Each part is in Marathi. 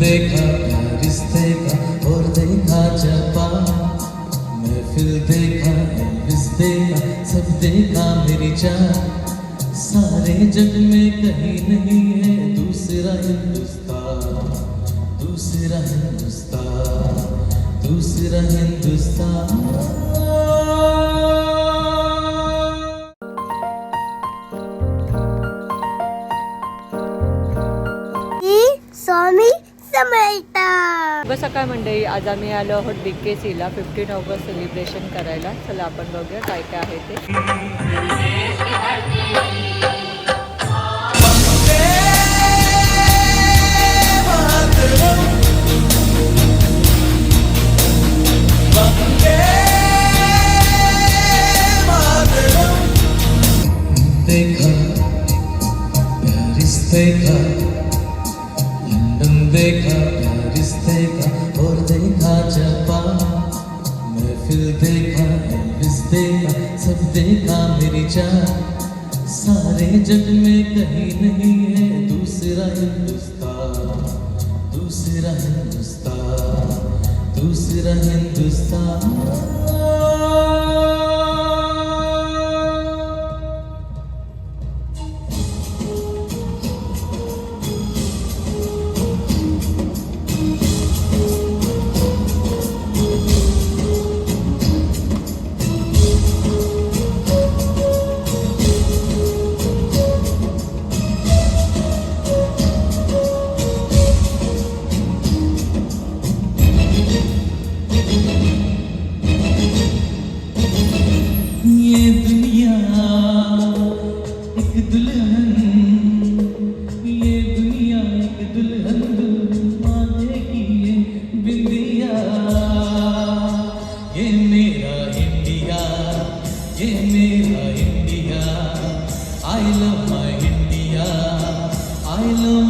دیکھا، رشتے کا اور دیکھا چپا۔ محفل دیکھا، رشتے کا، سب دیکھا میری چاہ۔ سارے جگ میں کہیں نہیں ہے دوسرا ہندوستان دوسرا ہندوستان دوسرا ہندوستان۔ शुभ सकाळ मंडळी. आज आम्ही आलो आहोत ला. फिफ्टीन ऑगस्ट सेलिब्रेशन करायला. चला आपण बघूया काय काय आहे ते. देखा प्यारिस देखा लंदन देखा بیچا سارے جگ میں کہیں نہیں ہے دوسرا ہندوستان دوسرا ہندوستان دوسرا ہندوستان۔ I love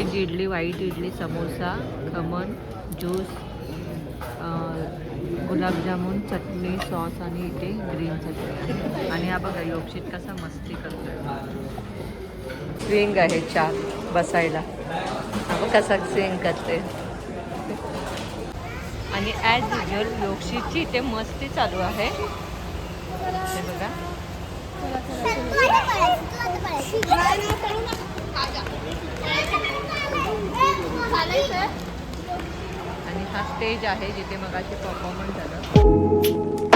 veg idli white idli samosa khaman juice gulab jamun chutney sauce आणि इथे ग्रीन चटणी आणि हा बघा योगशीत कसा मस्ती करतो स्विंग आहे चार बसायला. हा कसा स्विंग करते आणि ॲज युजल योगशीची इथे मस्ती चालू आहे. हे बघा. आणि हा स्टेज आहे जिथे मगाशी परफॉर्मन्स झालं.